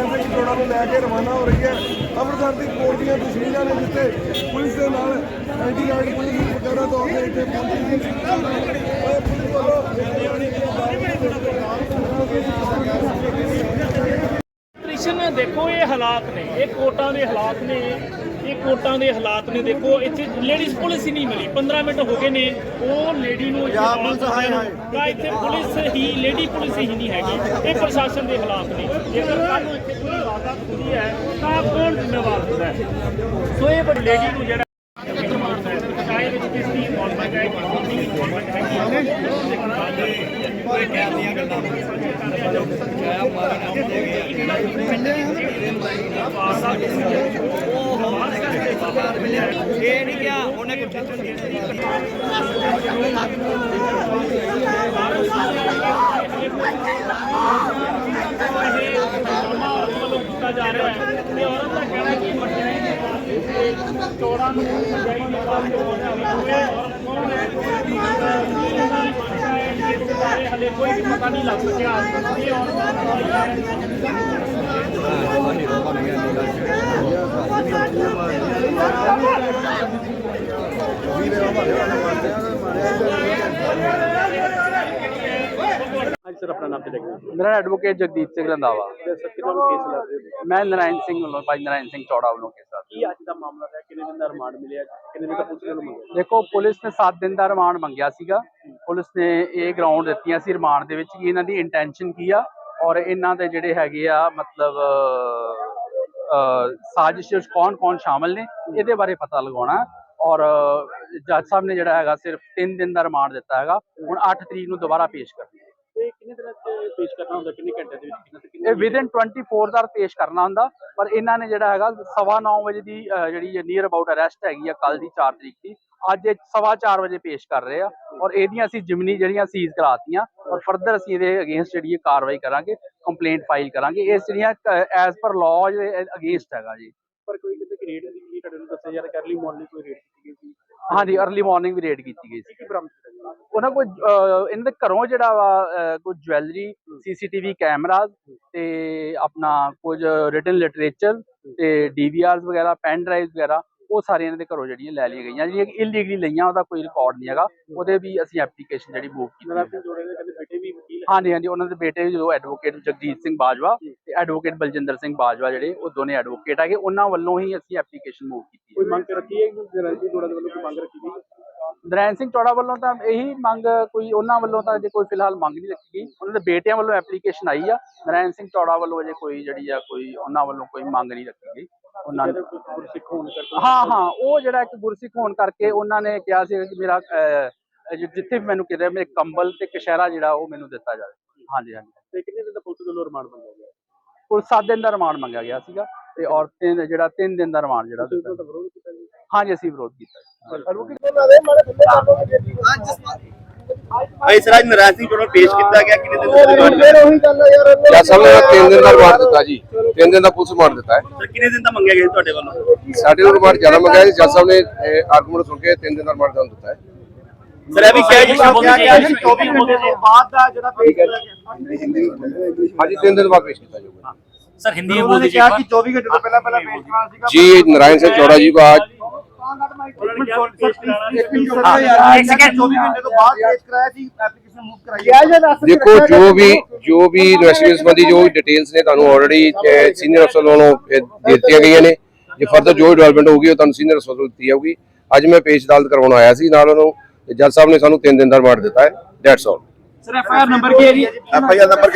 Grand ਦੇ ਜੋੜਾ ਨੂੰ ਲੈ ਕੇ ਰਵਾਨਾ ਹੋ ਰਹੀ ਹੈ। ਅੰਮ੍ਰਿਤਸਰ ਦੀ ਕੋਰਟ ਦੀਆਂ ਤਸਵੀਰਾਂ ਨੇ ਜਿੱਥੇ ਪੁਲਿਸ ਦੇ ਨਾਲ ਐਂਟੀ ਰਾਈਡ ਪੁਲਿਸ ਵਗੈਰਾ ਤੋਂ ਕੇ ਇੱਥੇ ਪਹੁੰਚੀ ਸੀ। ਇਹ ਪੁਲਿਸ ਵੱਲੋਂ ਕ੍ਰਿਸ਼ਨ ਦੇਖੋ ਇਹ ਹਾਲਾਤ ਨੇ ਇਹ ਕੋਟਾਂ ਦੇ ਹਾਲਾਤ ਨੇ ਇਹ ਕੋਟਾਂ ਦੇ ਹਾਲਾਤ ਨੇ ਦੇਖੋ ਇੱਥੇ ਲੇਡੀਜ਼ ਪੁਲਿਸ ਹੀ ਨਹੀਂ ਮਿਲੀ। 15 ਮਿੰਟ ਹੋ ਗਏ ਨੇ ਉਹ ਲੇਡੀ ਨੂੰ ਇੱਥੇ ਪੁਲਿਸ ਹੀ ਲੇਡੀ ਪੁਲਿਸ ਹੀ ਨਹੀਂ ਹੈਗੀ। ਇਹ ਪ੍ਰਸ਼ਾਸਨ ਦੇ ਹਾਲਾਤ ਨੇ। ਜੇਕਰ ਨੂੰ ਇੱਥੇ ਕੋਈ ਵਾਰਦਾਤ ਹੁੰਦੀ ਹੈ ਤਾਂ ਕੌਣ ਜ਼ਿੰਮੇਵਾਰ ਹੁੰਦਾ ਹੈ ਸੋ ਇਹ ਬੜੀ ਲੇਡੀ ਨੂੰ ਜਿਹੜਾ ਚਾਹੇ ਵਿੱਚ ਕਿਸ ਦੀ ਇਨਵੋਲਵਮੈਂਟ ਹੈ ਕਿਸੇ ਦੀ ਇਨਵੋਲਵਮੈਂਟ ਕੋਈ ਕਹਿ ਦੀਆਂ ਗੱਲਾਂ ਇਹ ਨਹੀਂ ਕਿਹਾ ਉਹਨੇ ਕੁਝ ਵੱਲੋਂ ਕੀਤਾ ਜਾ ਰਿਹਾ ਹੈ ਤੇ ਔਰਤ ਦਾ ਕਹਿਣਾ ਕਿ ਮਠਿਆਈ ਦੇ ਵਾਸਤੇ ਚੋਰਾਂ ਨੂੰ ਹਲੇ ਕੋਈ ਵੀ ਪਤਾ ਨਹੀਂ ਲੱਗ ਸਕਿਆ ਇਹ ਅੱਜ ਸਰ ਆਪਣਾ ਨਾਮ ਤੇ ਦੇਖੋ। ਮੇਰਾ ਐਡਵੋਕੇਟ ਜਗਦੀਪ ਸਿੰਘ ਰੰਦਾਵਾ ਸਰ ਕਿਹਨਾਂ ਨੂੰ ਕੇਸ ਲੱਗ ਰਿਹਾ? ਮੈਂ ਨਰਾਇਣ ਸਿੰਘ ਵੱਲੋਂ ਭਾਈ ਨਰਾਇਣ ਸਿੰਘ ਚੌੜਾ ਵੱਲੋਂ ਕੇਸ ਕੀ ਅੱਜ ਦਾ ਮਾਮਲਾ ਹੈ ਕਿੰਨੇ ਦਿਨ ਦਾ ਰਿਮਾਂਡ ਮਿਲਿਆ? ਕਿੰਨੇ ਦਿਨ ਦਾ ਪੁਲਿਸ ਨੂੰ ਮੰਗਿਆ? ਦੇਖੋ, ਪੁਲਿਸ ਨੇ 7 ਦਿਨ ਦਾ ਰਿਮਾਂਡ ਮੰਗਿਆ ਸੀਗਾ। ਪੁਲਿਸ ਨੇ ਇਹ ਗਰਾਊਂਡ ਦਿੱਤੀਆਂ ਸੀ ਰਿਮਾਂਡ ਦੇ ਵਿੱਚ ਕਿ ਇਹਨਾਂ ਦੀ ਇੰਟੈਂਸ਼ਨ ਕੀ ਆ ਔਰ ਇਹਨਾਂ ਦੇ ਜਿਹੜੇ ਹੈਗੇ ਆ, ਮਤਲਬ ਸਾਜ਼ਿਸ਼ ਵਿੱਚ ਕੌਣ ਕੌਣ ਸ਼ਾਮਲ ਨੇ, ਇਹਦੇ ਬਾਰੇ ਪਤਾ ਲਗਾਉਣਾ। ਔਰ ਜੱਜ ਸਾਹਿਬ ਨੇ ਜਿਹੜਾ ਹੈਗਾ, ਸਿਰਫ 3 ਦਿਨ ਦਾ ਰਿਮਾਂਡ ਦਿੱਤਾ ਹੈਗਾ। ਹੁਣ 8 ਤਰੀਕ ਨੂੰ ਦੁਬਾਰਾ ਪੇਸ਼ ਕਰਨਾ। ਤੇ ਕਿੰਨੇ ਦਿਨਾਂ ਚ ਪੇਸ਼ ਕਰਨਾ ਹੁੰਦਾ? ਕਿੰਨੇ ਘੰਟੇ ਦੇ ਵਿੱਚ ਕਿੰਨੇ ਤੇ ਕਿੰਨੇ ਇਹ ਵਿਦਨ 24 ਦਾ ਪੇਸ਼ ਕਰਨਾ ਹੁੰਦਾ ਪਰ ਇਹਨਾਂ ਨੇ ਜਿਹੜਾ ਹੈਗਾ ਸਵਾ ਨੌ ਵਜੇ ਦੀ ਅਹ, ਜਿਹੜੀ ਨੀਅਰ ਅਬਾਊਟ ਅਰੈਸਟ ਹੈਗੀ ਆ ਕੱਲ ਦੀ 4 ਤਰੀਕ ਦੀ ਅੱਜ ਇਹ ਸਵਾ ਚਾਰ ਵਜੇ ਪੇਸ਼ ਕਰ ਰਹੇ ਆ ਔਰ ਇਹਦੀਆਂ ਅਸੀਂ ਜਿਮਨੀ ਜਿਹੜੀਆਂ ਸੀਜ਼ ਕਰਾਤੀਆਂ ਔਰ ਫਰਦਰ ਅਸੀਂ ਇਹਦੇ ਅਗੇਂਸਟ ਜਿਹੜੀ ਇਹ ਕਾਰਵਾਈ ਕਰਾਂਗੇ ਕੰਪਲੇਂਟ ਫਾਈਲ ਕਰਾਂਗੇ ਇਹ ਜਿਹੜੀਆਂ ਐਜ਼ ਪਰ ਲਾਅ ਅਗੇਂਸਟ ਹੈਗਾ ਜੀ। ਪਰ ਕੋਈ ਕਿਤੇ ਕਿ ਰੇਟ ਦੀ ਕੀ ਤੁਹਾਡੇ ਨੂੰ ਦੱਸਿਆ ਯਾਰ ਕਰਲੀ ਮਾਰਨਿੰਗ ਕੋਈ ਰੇਟ ਕੀਤੀ ਗਈ ਸੀ? ਹਾਂਜੀ ਅਰਲੀ ਮਾਰਨਿੰਗ ਵੀ ਰੇਡ ਕੀਤੀ ਗਈ ਸੀ। ਕੀ ਬਰਾਮਦ ਉਹਨਾਂ ਕੋਲ ਅਹ, ਇਹਨਾਂ ਦੇ ਘਰੋਂ ਜਿਹੜਾ ਵਾ ਕੁਝ ਜਵੈਲਰੀ ਸੀਸੀਟੀਵੀ ਕੈਮਰਾਜ਼ ਤੇ ਆਪਣਾ ਕੁਝ ਰਿਟਨ ਲਿਟਰੇਚਰ ਤੇ ਡੀਵੀਆਰਸ ਵਗੈਰਾ ਪੈਨ ਡਰਾਈਵ ਵਗੈਰਾ ਉਹ ਸਾਰੇ ਇਹਨਾਂ ਦੇ ਘਰੋਂ ਜਿਹੜੀਆਂ ਲੈ ਲਈਆਂ ਗਈਆਂ ਜਿਹੜੀਆਂ ਇਲੀਗਲੀ ਲਈਆਂ ਉਹਦਾ ਕੋਈ ਰਿਕਾਰਡ ਨਹੀਂ ਹੈਗਾ। ਉਹਦੇ ਵੀ ਅਸੀਂ ਐਪਲੀਕੇਸ਼ਨ ਜਿਹੜੀ ਮੂਵ ਕੀਤੀ। ਸਿੰਘ ਵੀ ਹਾਂਜੀ ਹਾਂਜੀ ਉਹਨਾਂ ਦੇ ਬੇਟੇ ਜੋ ਐਡਵੋਕੇਟ ਜਗਜੀਤ ਸਿੰਘ ਬਾਜਵਾ ਤੇ ਐਡਵੋਕੇਟ ਬਲਜਿੰਦਰ ਸਿੰਘ ਬਾਜਵਾ ਜਿਹੜੇ ਉਹ ਦੋਨੇ ਐਡਵੋਕੇਟ ਹੈਗੇ। ਉਹਨਾਂ ਵੱਲੋਂ ਹੀ ਅਸੀਂ ਐਪਲੀਕੇਸ਼ਨ ਮੂਵ ਕੀਤੀ ਕੋਈ ਮੰਗ ਰੱਖੀ ਹੈ ਕਿ ਗਰੰਟੀ ਜੋੜਾ ਦੇ ਵੱਲੋਂ ਕੋਈ ਮੰਗ ਰੱਖੀ ਗਈ? ਨਰੈਣ ਸਿੰਘ ਚੌੜਾ ਵੱਲੋਂ ਤਾਂ ਇਹੀ ਮੰਗ ਕੋਈ ਉਹਨਾਂ ਵੱਲੋਂ ਤਾਂ ਅਜੇ ਕੋਈ ਫਿਲਹਾਲ ਮੰਗ ਨਹੀਂ ਰੱਖੀ ਗਈ। ਉਹਨਾਂ ਦੇ ਬੇਟਿਆਂ ਵੱਲੋਂ ਐਪਲੀਕੇਸ਼ਨ ਆਈ ਆ। ਨਰੈਣ ਸਿੰਘ ਚੌੜਾ ਵੱਲੋਂ ਅਜੇ ਕੋਈ ਜਿਹੜੀ ਆ ਕੋਈ ਉਹਨਾਂ ਵੱਲੋਂ ਕੋਈ ਮੰਗ ਨਹੀਂ ਰੱਖੀ ਗਈ। ਉਹਨਾਂ ਨੇ ਗੁਰਸਿੱਖ ਹੋਣ ਕਰਕੇ ਹਾਂ ਹਾਂ ਉਹ ਜਿਹੜਾ ਇੱਕ ਗੁਰਸਿੱਖ ਹੋਣ ਕਰਕੇ ਉਹਨਾਂ ਨੇ ਕਿਹਾ ਸੀ ਕਿ ਮੇਰਾ ਜਿੱਥੇ ਵੀ ਮੈਨੂੰ ਕਿਤੇ ਮੇਰੇ ਕੰਬਲ ਤੇ ਕਸ਼ਹਿਰਾ ਜਿਹੜਾ ਉਹ ਮੈਨੂੰ ਦਿੱਤਾ ਜਾਵੇ। ਹਾਂਜੀ ਹਾਂਜੀ। ਤੇ ਕਿੰਨੇ ਦਿਨ ਦਾ ਪੁਲਿਸ ਵੱਲੋਂ ਰਿਮਾਂਡ ਮੰਗਿਆ ਗਿਆ? ਕੁੱਲ 7 ਦਿਨ ਦਾ ਰਿਮਾਂਡ ਮੰਗਿਆ ਗਿਆ ਸੀਗਾ ਤੇ ਔਰ ਤਿੰਨ ਜਿਹੜਾ 3 ਦਿਨ ਦਾ ਰਿਮਾਂਡ ਜਿਹੜਾ ਦਿੱਤਾ। ਤਾਂ ਵਿਰੋਧ ਕੀਤਾ ਜੀ। ਹਾਂਜੀ ਅਸੀਂ ਵਿਰੋਧ ਕੀਤਾ ਭਾਈ ਸਰਾਜ ਨਰਾਜ ਸਿੰਘ ਕੋਲੋਂ ਪੇਸ਼ ਕੀਤਾ ਗਿਆ ਕਿੰਨੇ ਦਿਨ ਦਾ ਰਿਮਾਂਡ ਫਿਰ ਉਹੀ ਗੱਲ ਹੈ ਯਾਰ। ਸਾਹਿਬ ਨੇ ਤਿੰਨ ਦਿਨ ਦਾ ਰਿਮਾਂਡ ਦਿੱਤਾ ਜੀ। ਤਿੰਨ ਦਿਨ ਦਾ ਪੁਲਿਸ ਰਿਮਾਂਡ ਦਿੱਤਾ ਹੈ ਸਰ ਕਿੰਨੇ ਦਿਨ ਦਾ ਮੰਗਿਆ ਗਿਆ ਜੀ ਤੁਹਾਡੇ ਵੱਲੋਂ ਸਾਡੇ ਵੱਲੋਂ ਰਿਮਾਂਡ ਜ਼ਿਆਦਾ ਮੰਗਿਆ ਜੀ ਜੱਜ ਸਾਹਿਬ ਨੇ ਆਰਗੂਮੈਂਟ ਸੁਣ ਕੇ ਤਿੰਨ ਦਿਨ ਦਾ ਰਿਮਾਂਡ ਦਿੱਤਾ ਹੈ ਸਰ ਇਹ ਵੀ ਕਿਹਾ ਜੀ ਸ਼ਬਦ ਜੀ 24 ਘੰਟੇ ਤੋਂ ਬਾਅਦ ਦਾ ਜਿਹੜਾ ਪੇਸ਼ ਕੀਤਾ ਹਾਂਜੀ ਤਿੰਨ ਦਿਨ ਬਾਅਦ ਪੇਸ਼ ਕੀਤਾ ਜਾਊਗਾ सर हिंदी में बोल दीजिए कि 24 घंटे पहला पहला पेश करना सीगा जी नारायण सिंह चौड़ा जी को आज एक सेकंड 24 घंटे तो बाद पेश कराया थी ਦੇਖੋ ਜੋ ਵੀ ਜੋ ਵੀ ਇਨਵੈਸਟੀਗੇਸ਼ਨ ਸੰਬੰਧੀ ਜੋ ਡਿਟੇਲਸ ਨੇ ਤੁਹਾਨੂੰ ਆਲਰੇਡੀ ਸੀਨੀਅਰ ਅਫਸਰ ਵੱਲੋਂ ਦਿੱਤੀਆਂ ਗਈਆਂ ਨੇ। ਜੇ ਫਰਦਰ ਜੋ ਡਿਵੈਲਪਮੈਂਟ ਹੋਊਗੀ ਉਹ ਤੁਹਾਨੂੰ ਸੀਨੀਅਰ ਅਫਸਰ ਵੱਲੋਂ ਦਿੱਤੀ ਜਾਊਗੀ। ਅੱਜ ਮੈਂ ਪੇਸ਼ ਅਦਾਲਤ ਕਰਵਾਉਣ ਆਇਆ ਸੀ ਨਾਲ ਉਹਨੂੰ ਜੱਜ ਸਾਹਿਬ ਨੇ ਸਾਨੂੰ 3 ਦਿਨ ਦਾ ਰਿਵਾਰਡ ਦਿੱਤਾ ਹੈ। That's all sir FIR number ਕੀ ਹੈ ਜੀ? FIR number